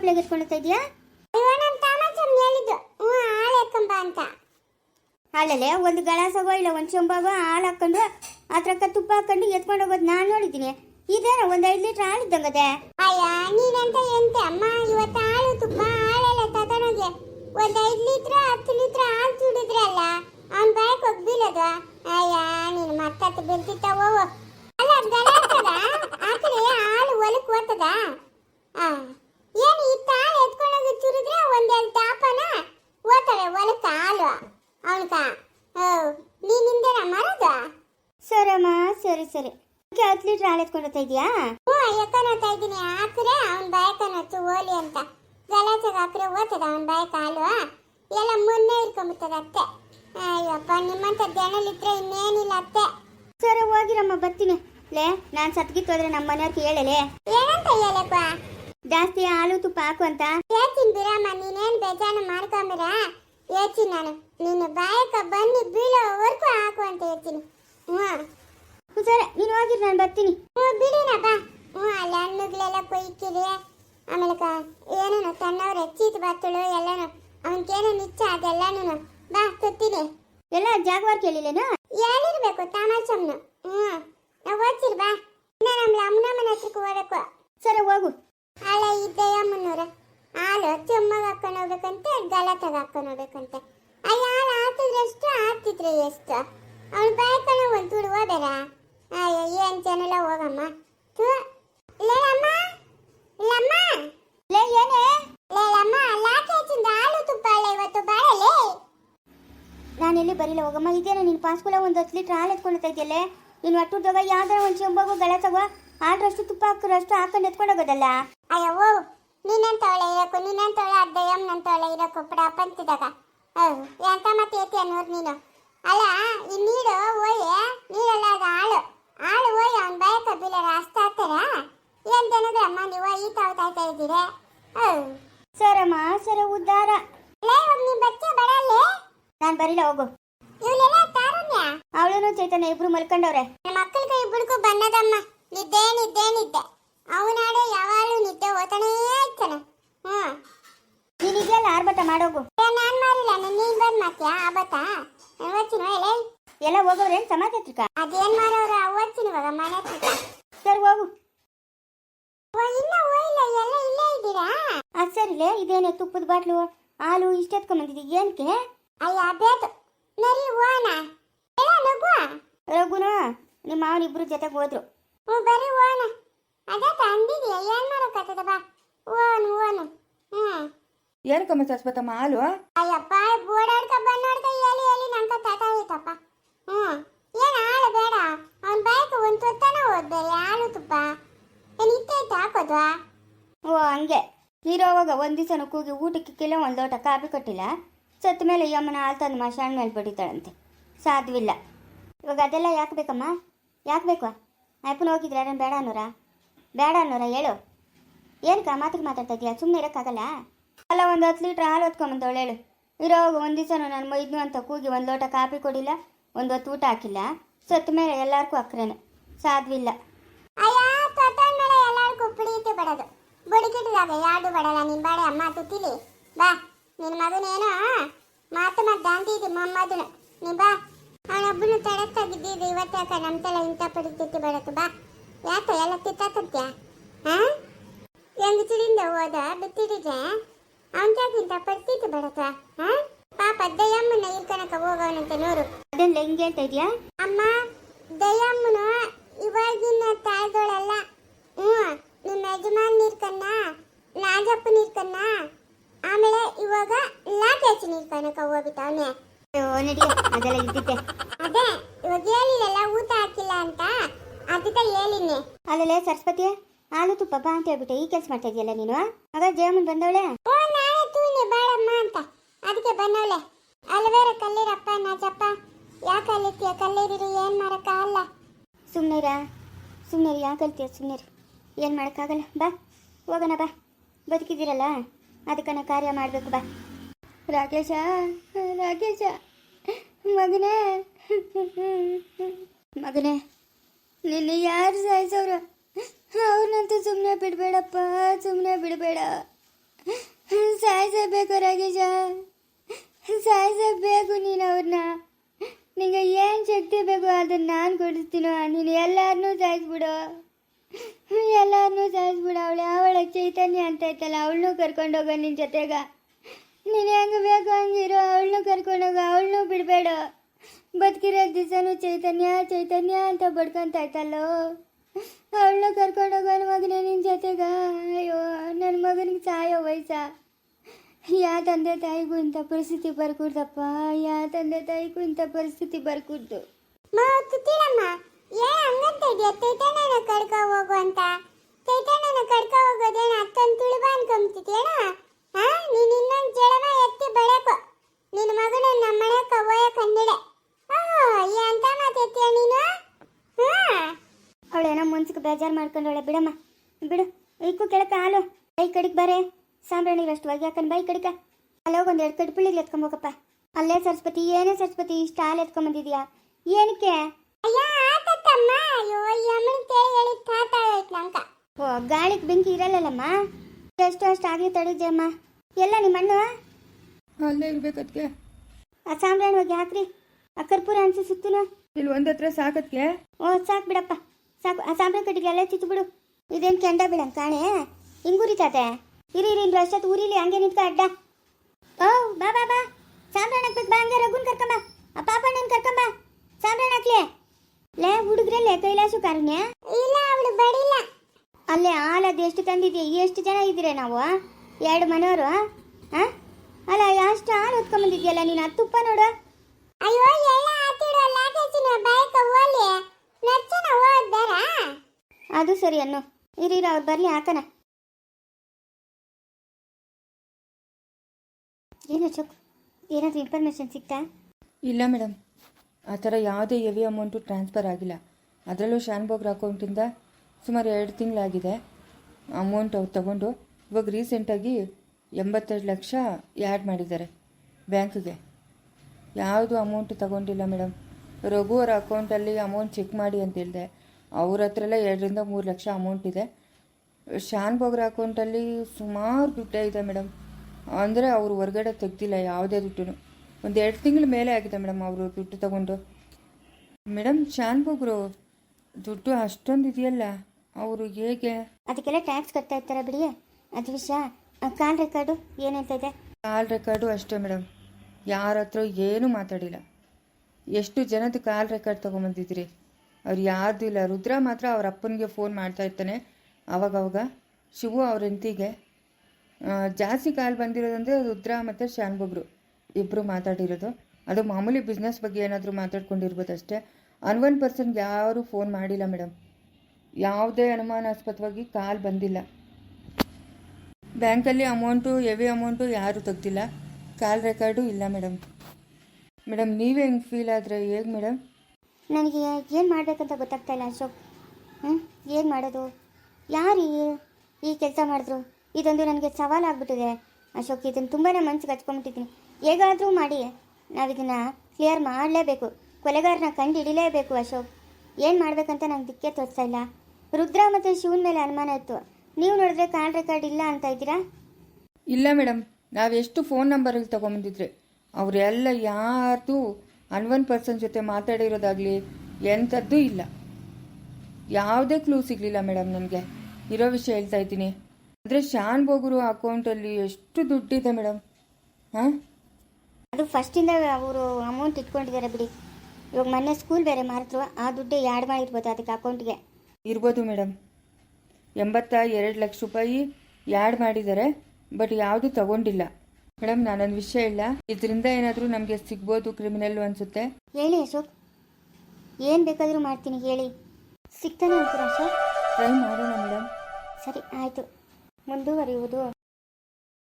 ತಪ್ಪಲೆಗೆ ಎತ್ಕೊಳ್ತಾ ಇದೆಯಾ ಅಯ್ಯೋ ನಮ್ಮ ತಾಮಚಮ್ ಹೇಳಿದ್ದು. ಹ್ಞೂ ಅಂತ. ಹಾಲಲ್ಲೇ? ಒಂದು ಗಲಾಸಗೋ ಇಲ್ಲ ಒಂದು ಚೊಂಬಾಗೋ ಹಾಲು ಹಾಕೊಂಡು ಅದ್ರಕ್ಕ ತುಪ್ಪ ಹಾಕೊಂಡು ಎತ್ಕೊಂಡು ಹೋಗೋದು ನಾನು ನೋಡಿದ್ದೀನಿ. ಇದೇನ ಒಂದು ಐದು ಲೀಟ್ರ್ ಹಾಲು ಇದ್ದಂಗದೆ? ಅಯ್ಯ ನೀನಂತ ಎಂತ? ಅಮ್ಮ ಇವತ್ತು ಆಳು ತುಪ್ಪ ಹಾಳೆಲ್ಲ ತಗೊಂಡೋಗಿ ಒಂದು ಐದ್ ಲೀಟ್ರ್ ಹತ್ತು ಲೀಟ್ರ್ ಹಾಲು ಸುಡಿದ್ರಲ್ಲ ಅವ್ನ್ ಬಾಯಕ್ ಹೋಗಿ ಬೀಳೋದು ಅಯ್ಯ ನೀನು ಮತ್ತತ್ತು ಬೀಳ್ತಿತ್ತವೋ ಅಲ್ಲ ಅದ್ ಗಲ ಆಗ್ತದ ಆ ಕಡೆ ಹಾಲು ಹೊಲಕ್ ಓದ್ತದ ಆ ಏನು ಇತ್ತ ಹಾಲು ಎತ್ಕೊಂಡೋಗಿ ತುರಿದ್ರೆ ಒಂದೆರಡು ತಾಪನ ಓದ್ತವೆ ಹೊಲಕ್ಕ ಹಾಲು ಅವನ್ಕ ನೀನ್ ಹಿಂದೆನ ಮರದು ಸರಮ್ಮ ಸರಿ ಸರಿ ಅದಕ್ಕೆ ಹತ್ತು ಲೀಟ್ರ್ ಹಾಲು ಎತ್ಕೊಂಡು ಹೋಗ್ತಾ ಇದೆಯಾ ಹ್ಞೂ ಎಕ್ಕನೋತಾ ಇದ್ದೀನಿ ಹಾಕ್ರೆ ಅವ್ನ ಬಾಯಕನೊತ್ತು ಓಲಿ ಅಂತ ಹಾಕ್ರೆ ಓದ್ತದ ಅವನ ಬಾಯಕ ಹಾಲು ಎಲ್ಲ ಮುನ್ನೆ ಇಟ್ಕೊಂಬಿಡ್ತದ ಅತ್ತೆ. ಅಯ್ಯಪ್ಪ ನಿಮ್ಮಂತ ಜನಲಿದ್ರೆ ಇನ್ನೇನಿಲ್ಲ ಅತ್ತೆ. ಸರಿ ಹೋಗಿರಮ್ಮ ಬರ್ತೀನಿ. ಲೇ ನಾನು ಸತ್ಗಿತ್ ಹೋದ್ರೆ ನಮ್ಮ ಮನೆಯವ್ರಿಗೆ ಹೇಳಲೆ ಏನಂತ ಹೇಳಪ್ಪ? ಜಾಸ್ತಿ ಹಾಲು ತುಪ್ಪ ಹಾಕು ಅಂತ? ಹೇಳ್ತೀನಿ ಬಿರಮ್ಮ ನೀನೇನ್ ಬೇಜಾನ ಮಾಡ್ಕೊಂಬಿರ ಹೇಳ್ತೀನಿ ನಾನು. ನಿನ್ನ ಬಾಯಕ ಬನ್ನಿ ಬೀಳೋವರೆಗೂ ಹಾಕು ಅಂತ ಹೇಳ್ತೀನಿ. ಹ್ಞೂ. ಸರಿ ನೀನು ಹೋಗಿರಿ ನಾನು ಬರ್ತೀನಿ. ಹ್ಞೂ ಬಿಡಿನಪ್ಪ ಹ್ಞೂ ಅಲ್ಲಿ ಹಣ್ಣುಗಳೆಲ್ಲ ಕೊಯ್ಕಿರಿ. ಆಮೇಲೆ ಕ ಏನೇನು ತನ್ನವ್ರು ಹೆಚ್ಚಿತ್ ಬತ್ತಳು ಎಲ್ಲಾನು ಅವನ್ಕೇನು ನಿಚ್ಚ ಅದೆಲ್ಲಾನು ಬಾ ತತ್ತೀನಿ ಎಲ್ಲ ಜಾಗವಾರ್ ಕೇಳಿಲ್ಲೇನು? ಹೇಳಿರ್ಬೇಕು ತಾಮಾಚಮ್ನು ಹ್ಞೂ ನಾವು ಓದ್ತಿರ್ ಬಾ. ಇನ್ನ ನಮ್ಮ ಅಮ್ಮನ ಮನೆ ಹತ್ರಕ್ಕೆ ಓದಕ್ಕೂ ಸರಿ ಹೋಗು. ಆಳ ಇದ್ದಯ್ಯ ಮುನ್ನೂರ. ಹಾಲು ಚೆಮ್ಮಗೆ ಹಾಕೊಂಡು ಹೋಗ್ಬೇಕಂತೆ ಗಲಾಟೆಗೆ ಹಾಕೊಂಡು ಹೋಗ್ಬೇಕಂತೆ. ಅಯ್ಯ ಹಾಲು ಹಾಕಿದ್ರೆ ಎಷ್ಟು ಹಾಕ್ತಿದ್ರೆ ಎಷ್ಟು? ಅವ್ನು ಬಾಯ್ಕೊಂಡು ಒಂದು ತುಡು ಹೋಗ್ಬೇಡ. ಅಯ್ಯೋ ಏನು ಚೆನ್ನಲ್ಲ ಹೋಗಮ್ಮ ಥೂ ಲೇಲಮ್ಮ ಲಮ್ಮ ಲೇ ಏನೇ ಲೇಲಮ್ಮ ಲಾಕೆ ಹಚ್ಚಿಂದ ಹಾಲು ತುಪ್ಪ ಅಲ್ಲ ಇವತ್ತು ಬಾಳಲೆ ನಾನು ಎಲ್ಲಿ ಬರಿಲ್ಲ ಹೋಗಮ್ಮ. ಇದೇನ ನೀನು ಪಾಸ್ಕೂಲ ಒಂದು ಹತ್ತು ಲೀಟ್ರ್ ಹಾಲು ಎತ್ಕೊಂಡು ಹೋಗ್ತಾ ನೀನು ಒಟ್ಟುದಾಗ ಯಾವ್ದಾರ ಒಂದು ಚೆಂಬಾಗು ಗಲ ತಗೋ. ಆಡ್ರಷ್ಟು ತುಪ್ಪ ಹಾಕಿರಷ್ಟು ಹಾಕೊಂಡು ಎತ್ಕೊಂಡು ಹೋಗೋದಲ್ಲ? ಅಯ್ಯೋ ನೀನಂತವಳೆ ಇರಕು ನೀನಂತವಳೆ ಅದ್ದಯ್ಯಮ್ಮನಂತವಳೆ ಇರಕು ಬಿಡ ಪಂತಿದಾಗ ಹೌದು ಎಂತ ಮತ್ತೆ ಏತಿ ಅನ್ನೋರು ನೀನು? ಅಲ್ಲ ಈ ನೀರು ಹೋಯ್ ನೀರಲ್ಲ ಅದು ಆಳು ಆಳು ಹೋಯ್ ಅವ್ನ ಬಯಕ ಬೀಳರ ಅಷ್ಟ ಆಗ್ತಾರ? ಏನ್ ಅಮ್ಮ ನೀವು? ಈ ತಾವ್ ತಾಯ್ತಾ ಇದ್ದೀರ? ಸರಮ್ಮ ಸರ ಉದ್ದಾರ. ನೀನ್ ಬಚ್ಚ ಬರಲ್ಲೇ? ಹೋಗು. ಅವಳನು ಚೈತನ್ಯ ಇಬ್ರು ಮಲ್ಕೊಂಡವ್ರೆ. ನನ್ನ ಮಕ್ಕಳ ಕೈ ಇಬ್ಬರಿಗೂ ಬಣ್ಣದಮ್ಮ. ನಿದ್ದೆ ನಿದ್ದೆ ನಿದ್ದೆ. ಅವನಾಡು ಯಾವಾಗಲೂ ನಿದ್ದೆ ಓತಾನೇ ಇರ್ತಾನೆ. ಹ್ಮ್ ನೀನಿದೆಯಲ್ಲ ಆರ್ಭಟ ಮಾಡೋಗು. ನಾನು ಮಾರಿಲ್ಲ ನಾನು ಬಂದ್ ಮಾತ್ಯಾ ಆಬತ್ತ ಓದ್ತೀನಿ ಎಲೆ ಎಲ್ಲ ಹೋಗೋರೆ ಸಮಾಜ ಹತ್ರಕ್ಕ? ಅದೇನ್ ಮಾಡೋರು? ಓದ್ತೀನಿ ಇವಾಗ ಮನೆ ಹತ್ರ ಸರಿ ಹೋಗು. ಇನ್ನ ಹೋಯಿಲ್ಲ ಎಲ್ಲ ಇಲ್ಲೇ ಇದ್ದೀರಾ? ಅದು ಸರಿಲೇ ಇದೇನೆ ತುಪ್ಪದ ಬಾಟ್ಲು ಹಾಲು ಇಷ್ಟೆತ್ಕೊಂಡ್ ಬಂದಿದ್ದೀವಿ ಏನಕ್ಕೆ ಅಯ್ಯ ಬೇತು ನರಿ ಹೋಣ ರಘುನು ನಿಮ್ಮ ಮಾವನ ಇಬ್ರು ಜೊತೆಗೆ ಹೋದ್ರು. ಹ್ಞೂ ಬರೀ ಓನ ಅದೇ ತಂದಿದ್ಯಾ ಏನ್ ಮಾಡೋಕತ್ತದ ಬಾ. ಓನು ಓನು ಹ್ಮ್ ಏನಕ್ಕಮ್ಮ ಸಸ್ಪತಮ್ಮ ಹಾಲು? ಅಯ್ಯಪ್ಪ ಓಡಾಡ್ಕ ಬಂದಾಡ್ಕ ಎಲ್ಲಿ ಎಲ್ಲಿ ನಂಕ ತಾತ ಐತಪ್ಪ ಹ್ಞೂ. ಏನು ಹಾಳು ಬೇಡ. ಅವ್ನ ಬಾಯ್ಕ ಒಂದು ತೊತ್ತನ ಓದ್ಬೇರೆ ಹಾಲು ತುಪ್ಪ. ಏನ್ ಇತ್ತೈತೆ ಹಾಕೋದ್ವಾ? ಓ ಹಂಗೆ. ಇರೋವಾಗ ಒಂದು ದಿವಸ ಕೂಗಿ ಊಟಕ್ಕೆ ಕಿಲ್ಲ ಒಂದು ಲೋಟ ಕಾಫಿ ಕೊಟ್ಟಿಲ್ಲ. ಸತ್ತ ಮೇಲೆ ಯಮ್ಮನ ಅಮ್ಮನ ಹಾಲು ತಂದು ಮಶಾಣ ಮೇಲೆ ಬಡಿತಾಳಂತೆ. ಸಾಧ್ಯವಿಲ್ಲ ಇವಾಗ ಅದೆಲ್ಲ ಯಾಕೆ ಬೇಕಮ್ಮ? ಯಾಕೆ ಬೇಕು? ಅಯ್ಯಪ್ಪನ ಹೋಗಿದ್ರೆ ಯಾರನ್ನ ಬೇಡ ಅನ್ನೋರ? ಬೇಡ ಅನ್ನೋರ? ಹೇಳು. ಏನಕ್ಕ ಮಾತಿಗೆ ಮಾತಾಡ್ತಾ ಇದೆಯಾ ಸುಮ್ಮನೆ ಇರೋಕ್ಕಾಗಲ್ಲ? ಅಲ್ಲ, ಒಂದು ಹತ್ತು ಲೀಟ್ರ್ ಹಾಲು ಹೊತ್ಕೊಂಬಂದವಳು ಹೇಳು ಇರೋವಾಗ ಒಂದು ದಿವಸ ನಾನು ಮೈದ್ನು ಅಂತ ಕೂಗಿ ಒಂದು ಲೋಟ ಕಾಫಿ ಕೊಡಿಲ್ಲ, ಒಂದು ಹೊತ್ತು ಊಟ ಹಾಕಿಲ್ಲ. ಸತ್ತ ಮೇಲೆ ಎಲ್ಲರಿಗೂ ಅಕ್ರೇನೆ. ಸಾಧ್ಯವಿಲ್ಲ ಬಡದು ನಿನ್ ಬಾ, ನಿನ್ ಮಗನೇನೋ, ಮಾತು ಮಾತು ದಾಂತಿ ಇದೆ ಮೊಮ್ಮದನು ನೀ ಬಾ. ಅವನೊಬ್ಬನು ತಡಕ್ಕಾಗಿದ್ದಿದ್ದು ಇವತ್ತಾಕ ನಮ್ಮ ತಲ ಇಂಥ ಪರಿಸ್ಥಿತಿ ಬರುತ್ತೆ? ಬಾ. ಯಾಕ ಎಲ್ಲ ತಿತ್ತಾಕತ್ಯ ಹಾ? ಹೆಂಗಸರಿಂದ ಹೋದ? ಬಿತ್ತಿಡಿದ್ರೆ ಅವನ್ಕಾಗಿಂತ ಪರಿಸ್ಥಿತಿ ಬಡತ್ತ ಹಾ? ಪಾಪ ದಯಮ್ಮನ ಇರ್ಕನಕ ಹೋಗೋಣಂತ ನೋಡು. ಅದನ್ನ ಹೆಂಗೆ ಹೇಳ್ತಾ ಇದೆಯಾ? ಅಮ್ಮ ದಯಮ್ಮನ ಇವಾಗಿನ ತಾಯ್ದೊಳಲ್ಲ ಹ್ಞೂ ನಿಮ್ಮ ಯಜಮಾನ್ ನೀರ್ಕನ್ನ ನಾಗಪ್ಪ ನೀರ್ಕನ್ನ ಆಮೇಲೆ ಇವಾಗ ಲಾಟೇಚ್ ನೀರ್ಕನಕ ಹೋಗ್ಬಿಟ್ಟವನೆ. ಅದೆಲ್ಲ ಇದ್ದಿದ್ದೆ. ಅದೇ ಇವಾಗ ಹೇಳಿಲ್ಲಲ್ಲ ಊಟ ಹಾಕಿಲ್ಲ ಅಂತ? ಅದಕ್ಕೆ ಹೇಳಿನಿ ಅಲ್ಲಲ್ಲೇ ಸರಸ್ವತಿ ಹಾಲು ತುಪ್ಪ ಬಾ ಅಂತ ಹೇಳ್ಬಿಟ್ಟೆ. ಈ ಕೆಲಸ ಮಾಡ್ತಾ ಇದೆಯಲ್ಲ ನೀನು ಆಗ ಜಯಮನ್ ಬಂದವಳೆ? ಓ ನಾಳೆ ತೂನಿ ಬಾಳಮ್ಮ ಅಂತ. ಅದಕ್ಕೆ ಬಂದವಳೆ. ಅಲ್ವೇರ ಕಲ್ಲೀರಪ್ಪ ನಾಜಪ್ಪ. ಯಾಕೆ ಅಲ್ಲಿತ್ತೀಯ ಕಲ್ಲೀರಿರಿ ಏನು ಮಾಡೋಕ್ಕಾಗಲ್ಲ ಸುಮ್ಮನಿರ ಸುಮ್ಮನೆ ಯಾಕೆ ಅಲ್ತೀಯ? ಸುಮ್ಮನೆ ಏನು ಮಾಡೋಕ್ಕಾಗಲ್ಲ. ಬಾ ಹೋಗೋಣ ಬಾ. ಬದುಕಿದ್ದೀರಲ್ಲ? ಅದಕ್ಕನ ಕಾರ್ಯ ಮಾಡಬೇಕು ಬಾ. ರಾಕೇಶ ರಾಕೇಶ, ಮಗನೇ. ಮಗನೇ, ನಿನ್ನೆ ಯಾರು ಸಾಯಿಸೋರು? ಅವ್ರನ್ನಂತೂ ಸುಮ್ಮನೆ ಬಿಡಬೇಡಪ್ಪ ಸುಮ್ಮನೆ ಬಿಡಬೇಡ. ಸಾಯಿಸಬೇಕು ರಾಕೇಶ, ಸಾಯಿಸಬೇಕು ನೀನು ಅವ್ರನ್ನ. ನಿಂಗೆ ಏನು ಶಕ್ತಿ ಬೇಕು ಅದನ್ನು ನಾನು ಕೊಡಿಸ್ತೀನೋ, ನೀನು ಎಲ್ಲಾರನ್ನೂ ಸಾಯಿಸ್ಬಿಡು. ಎಲ್ಲಾರನ್ನೂ ಸಾಯಿಸ್ಬಿಡು ಅವಳು, ಅವಳ ಚೈತನ್ಯ ಅಂತ ಐತಲ್ಲ, ಅವಳನ್ನೂ ಕರ್ಕೊಂಡೋಗೋ ನಿನ್ನ ಜೊತೆಗ. ನೀನು ಹೆಂಗೆ ಬೇಕು ಅಂದಿರೋ ಅವಳನ್ನೂ ಕರ್ಕೊಂಡೋಗ ಅವಳನ್ನೂ ಬಿಡಬೇಡ. ಬದುಕಿರೋ ದಿವಸನೂ ಚೈತನ್ಯ ಚೈತನ್ಯ ಅಂತ ಬಡ್ಕೊಂತಾಯ್ತಲ್ಲೋ ಅವಳನ್ನ ಕರ್ಕೊಂಡೋಗೋ ಮಗನೇ ನಿನ್ನ ಜೊತೆಗ? ಅಯ್ಯೋ, ನನ್ನ ಮಗನಿಗೆ ಸಾಯೋ ವಯಸ್ಸ? ಯಾ ತಂದೆ ತಾಯಿಗೂ ಇಂಥ ಪರಿಸ್ಥಿತಿ ಬರ್ಕೂಡ್ದಪ್ಪ? ಯಾ ತಂದೆ ತಾಯಿಗೂ ಇಂಥ ಪರಿಸ್ಥಿತಿ ಬರ್ಕೂಡ್ದು? ಕಡ್ಕ ಹೋಗು ಅಂತ. ಚೈತನ್ಯನ ಕಡ್ಕ ಹೋಗೋದೇನ ಅತ್ತೊಂದು ತುಳಿಬ ಅನ್ಕೊಂಬಿಟ್ಟಿದ್ಯೇನ? ಹಾ ನೀನ್ ಇನ್ನೊಂದ್ ಜಳಮ ಎತ್ತಿ ಬೆಳಕ. ನಿನ್ನ ಮಗನ ನಮ್ಮನೆ ಕವ್ವಯ ಕಂದಿಡೆ ಆ ಅಂತ ಮಾತೆತ್ತೀಯ ನೀನು? ಹಾ ಅವಳೇನೋ ಮುನ್ಸಿಗೆ ಬೇಜಾರು ಮಾಡ್ಕೊಂಡವಳೆ ಬಿಡಮ್ಮ. ಬಿಡು ಈಕು ಕೆಳಕ ಹಾಲು. ಬೈ ಕಡಿಗೆ ಬರೇ. ಸಾಂಬ್ರಾಣಿಗೆ ಅಷ್ಟು ಹೋಗಿ ಯಾಕಂದ್ ಬೈ ಕಡಿಕ ಅಲ್ಲೋಗಿ ಒಂದು ಎರಡು ಕಡಿ ಪಿಳ್ಳಿಗೆ ಎತ್ಕೊಂಬೋಕಪ್ಪ ಅಲ್ಲೇ ಸರಸ್ವತಿ ಏನೇ ಸರಸ್ವತಿ ಇಷ್ಟ ಹಾಲು ಎತ್ಕೊಂಬಂದಿದ್ಯಾ ಏನಕ್ಕೆ? ಓ ಗಾಳಿಗೆ ಬೆಂಕಿ ಇರಲ್ಲಲ್ಲಮ್ಮ? ಎಷ್ಟು ಅಷ್ಟು ಆಗಲಿ ತಡಿದ್ಯಮ್ಮ ಎಲ್ಲ ನಿಮ್ಮ ಅಣ್ಣ? ಅಲ್ಲೇ ಇರ್ಬೇಕದ್ಕೆ ಆ ಸಾಂಬ್ರಾಣಿ ಹೋಗಿ ಹಾಕ್ರಿ. ಆ ಕರ್ಪೂರ ಅನ್ಸಿ ಸುತ್ತೂನು. ಇಲ್ಲಿ ಒಂದತ್ರ ಹತ್ರ ಸಾಕದ್ಕೆ ಓ ಸಾಕು ಬಿಡಪ್ಪ. ಸಾಕು. ಆ ಸಾಂಬ್ರಾಣಿ ಕಟ್ಟಿಗೆ ಎಲ್ಲ ಚಿಚ್ಚು ಬಿಡು. ಇದೇನು ಕೆಂಡ ಬಿಡಂಗೆ ಕಾಣೆ? ಹಿಂಗುರಿತಾತೆ ಇರಿ ಇರಿ ಇನ್ನು ಅಷ್ಟೊತ್ತು ಊರಿಲಿ ಹಂಗೆ ನಿಂತ ಅಡ್ಡ. ಓ ಬಾ ಬಾ ಬಾ. ಸಾಂಬ್ರಾಣಿ ಹಾಕ್ಬೇಕು ಬಾ ಹಂಗೆ ರಘುನ್ ಕರ್ಕೊಂಬ. ಆ ಪಾಪಣ್ಣನ ಕರ್ಕೊಂಬ. ಸಾಂಬ್ರಾಣಿ ಹಾಕ್ಲೆ ಲೇ ಹುಡುಗ್ರಲ್ಲೇ ಕೈಲಾಸು ಕಾರುಣ್ಯ. ಇಲ್ಲ ಅವಳು ಬಡಿಲ್ಲ. ಅಲ್ಲೇ ಹಾಲದ್ದು ಎಷ್ಟು ತಂದಿದ್ದೀಯ ಎಷ್ಟು ಜನ ಇದ್ದೀರಾ ನಾವು? ಎರಡು ಮನೆಯವರು? ಹಾಂ? ಅಲ್ಲ ಅಷ್ಟು ಹಾಲು ಹೊತ್ಕೊಂಬಂದಿದ್ಯಲ್ಲ ನೀನು ಅದು ತುಪ್ಪ ನೋಡು. ಅಯ್ಯೋ ಎಲ್ಲ ಆತಿಡು ಲಾಟೇಸಿನ ಬೈಕ ಓಲಿ. ನಚ್ಚನ ಓದ್ ಅದು ಸರಿ ಅನ್ನು. ಇರಿ ಇರಿ, ಅವ್ರು ಬರಲಿ ಹಾಕನ ಏನು ಅಶೋಕ್? ಏನಾದರೂ ಇನ್ಫಾರ್ಮೇಷನ್ ಸಿಗ್ತಾ? ಇಲ್ಲ ಮೇಡಮ್. ಆ ಥರ ಯಾವುದೇ ಹೆವಿ ಅಮೌಂಟು ಟ್ರಾನ್ಸ್ಫರ್ ಆಗಿಲ್ಲ. ಅದರಲ್ಲೂ ಶಾನ್ಭೋಗ್ರ ಅಕೌಂಟಿಂದ ಸುಮಾರು ಎರಡು ತಿಂಗಳಾಗಿದೆ. ಅಮೌಂಟ್ ಅವ್ರು ತಗೊಂಡು ಇವಾಗ ರೀಸೆಂಟಾಗಿ ಎಂಬತ್ತೆರಡು ಲಕ್ಷ ಆ್ಯಡ್ ಮಾಡಿದ್ದಾರೆ ಬ್ಯಾಂಕಿಗೆ ಯಾವುದು ಅಮೌಂಟ್ ತಗೊಂಡಿಲ್ಲ ಮೇಡಮ್ ರಘು ಅವರ ಅಕೌಂಟಲ್ಲಿ ಅಮೌಂಟ್ ಚೆಕ್ ಮಾಡಿ ಅಂತ ಹೇಳಿದೆ. ಅವ್ರ ಹತ್ರ ಎಲ್ಲ ಎರಡರಿಂದ ಮೂರು ಲಕ್ಷ ಅಮೌಂಟ್ ಇದೆ. ಶಾನ್ ಬೋಗ್ರ ಅಕೌಂಟಲ್ಲಿ ಸುಮಾರು ದುಡ್ಡೇ ಇದೆ ಮೇಡಮ್ ಅಂದರೆ ಅವರು ಹೊರಗಡೆ ತೆಗ್ದಿಲ್ಲ ಯಾವುದೇ ದುಡ್ಡು ಒಂದು ಎರಡು ತಿಂಗಳ ಮೇಲೆ ಆಗಿದೆ ಮೇಡಮ್ ಅವರು ದುಡ್ಡು ತಗೊಂಡು. ಮೇಡಮ್ ಶಾನ್ ಬೋಗ್ರು ದುಡ್ಡು ಅಷ್ಟೊಂದು ಇದೆಯಲ್ಲ? ಅವರು ಹೇಗೆ? ಅದಕ್ಕೆಲ್ಲ ಟ್ಯಾಕ್ಸ್ ಕಟ್ತಾ ಇರ್ತಾರ ಬಿಡಿ. ಅದು ವಿಷಯ. ಕಾಲ್ ರೆಕಾರ್ಡು ಏನಂತ ಇದೆ ಕಾಲ್ ರೆಕಾರ್ಡು ಅಷ್ಟೇ ಮೇಡಮ್ ಯಾರ ಹತ್ರ ಏನೂ ಮಾತಾಡಿಲ್ಲ. ಎಷ್ಟು ಜನದ ಕಾಲ್ ರೆಕಾರ್ಡ್ ತೊಗೊಂಬಂದಿದ್ರಿ ಅವ್ರು ಯಾರ್ದು ಇಲ್ಲ. ರುದ್ರ ಮಾತ್ರ ಅವ್ರ ಅಪ್ಪನಿಗೆ ಫೋನ್ ಮಾಡ್ತಾ ಇರ್ತಾನೆ. ಅವಾಗವಾಗ ಶಿವು ಅವ್ರ ಹೆಂಡತಿಗೆ ಜಾಸ್ತಿ ಕಾಲ್ ಬಂದಿರೋದಂದರೆ ರುದ್ರ ಮತ್ತು ಶಾನ್ಬೊಬ್ರು ಇಬ್ಬರು ಮಾತಾಡಿರೋದು. ಅದು ಮಾಮೂಲಿ ಬಿಸ್ನೆಸ್ ಬಗ್ಗೆ ಏನಾದರೂ ಮಾತಾಡ್ಕೊಂಡಿರ್ಬೋದು ಅಷ್ಟೇ ಅನ್ವನ್ ಪರ್ಸನ್ಗೆ ಯಾರೂ ಫೋನ್ ಮಾಡಿಲ್ಲ ಮೇಡಮ್ ಯಾವುದೇ ಅನುಮಾನಾಸ್ಪದವಾಗಿ ಕಾಲ್ ಬಂದಿಲ್ಲ. ಬ್ಯಾಂಕಲ್ಲಿ ಅಮೌಂಟು ಎವಿ ಅಮೌಂಟು ಯಾರೂ ತೆಗ್ದಿಲ್ಲ. ಕಾಲ್ ರೆಕಾರ್ಡು ಇಲ್ಲ ಮೇಡಮ್. ಮೇಡಮ್, ನೀವೇ ಹೆಂಗೆ ಫೀಲ್ ಆದರೆ ಹೇಗೆ ಮೇಡಮ್? ನನಗೆ ಏನು ಮಾಡಬೇಕಂತ ಗೊತ್ತಾಗ್ತಾ ಇಲ್ಲ ಅಶೋಕ್. ಹ್ಞೂ ಏನು ಮಾಡೋದು? ಯಾರು ಈ- ಕೆಲಸ ಮಾಡಿದ್ರು? ಇದೊಂದು ನನಗೆ ಸವಾಲಾಗ್ಬಿಟ್ಟಿದೆ ಅಶೋಕ್ ಇದನ್ನು ತುಂಬಾ ಮನ್ಸಿಗೆ ಹಚ್ಕೊಂಡ್ಬಿಟ್ಟಿದ್ದೀನಿ. ಹೇಗಾದರೂ ಮಾಡಿ. ನಾವಿದನ್ನು ಕ್ಲಿಯರ್ ಮಾಡಲೇಬೇಕು. ಕೊಲೆಗಾರನ ಕಂಡು ಹಿಡಿಲೇಬೇಕು ಅಶೋಕ್. ಏನು ಮಾಡಬೇಕಂತ ನಂಗೆ ದಿಕ್ಕೆ ತೋರಿಸ್ತಾ ಇಲ್ಲ. ರುದ್ರ ಮತ್ತು ಶಿವನ ಮೇಲೆ ಅನುಮಾನ ಇತ್ತು. ನೀವು ನೋಡಿದ್ರೆ ಕಾಲ್ ರೆಕಾರ್ಡ್ ಇಲ್ಲ ಅಂತ ಇದ್ದೀರಾ? ಇಲ್ಲ ಮೇಡಮ್ ನಾವೆಷ್ಟು ಫೋನ್ ನಂಬರಲ್ಲಿ ತೊಗೊಂಬಂದಿದ್ರೆ. ಅವರೆಲ್ಲ ಯಾರ್ದು ಅನ್ವನ್ ಪರ್ಸನ್ ಜೊತೆ ಮಾತಾಡಿರೋದಾಗಲಿ ಎಂಥದ್ದು ಇಲ್ಲ. ಯಾವುದೇ ಕ್ಲೂ ಸಿಗಲಿಲ್ಲ ಮೇಡಮ್ ನನಗೆ ಇರೋ ವಿಷಯ ಹೇಳ್ತಾ ಇದ್ದೀನಿ. ಅಂದರೆ ಶಾನ್ ಬೋಗುರು ಅಕೌಂಟಲ್ಲಿ ಎಷ್ಟು ದುಡ್ಡಿದೆ ಮೇಡಮ್ ಹಾಂ? ಅದು ಫಸ್ಟಿಂದ ಅವರು ಅಮೌಂಟ್ ಇಟ್ಕೊಂಡಿದ್ದಾರೆ ಬಿಡಿ. ಇವಾಗ ಮೊನ್ನೆ ಸ್ಕೂಲ್ ಬೇರೆ ಮಾರಿದ್ರು ಆ ದುಡ್ಡು ಯಾಡ್ ಮಾಡಿರ್ಬೋದು ಅದಕ್ಕೆ ಅಕೌಂಟ್ಗೆ. ಇರ್ಬೋದು ಮೇಡಮ್. ಎಂಬತ್ತ ಎರಡು ಲಕ್ಷ ರೂಪಾಯಿ ಯಾಡ್ ಮಾಡಿದ್ದಾರೆ ಬಟ್ ಯಾವುದು ತಗೊಂಡಿಲ್ಲ. ಮೇಡಮ್ ನಾನೊಂದು ವಿಷಯ ಇಲ್ಲ ಇದರಿಂದ ಏನಾದರೂ ನಮಗೆ ಸಿಗ್ಬೋದು ಕ್ರಿಮಿನಲ್ ಅನಿಸುತ್ತೆ. ಹೇಳಿ ಅಶೋಕ್. ಏನು ಬೇಕಾದರೂ ಮಾಡ್ತೀನಿ ಹೇಳಿ. ಸಿಗ್ತಾನೆ ಅಂತೀರಾ ಅಶೋಕ್? ಟ್ರೈ ಮಾಡೋಣ ಮೇಡಮ್. ಸರಿ ಆಯಿತು. ಮುಂದುವರಿಯುವುದು.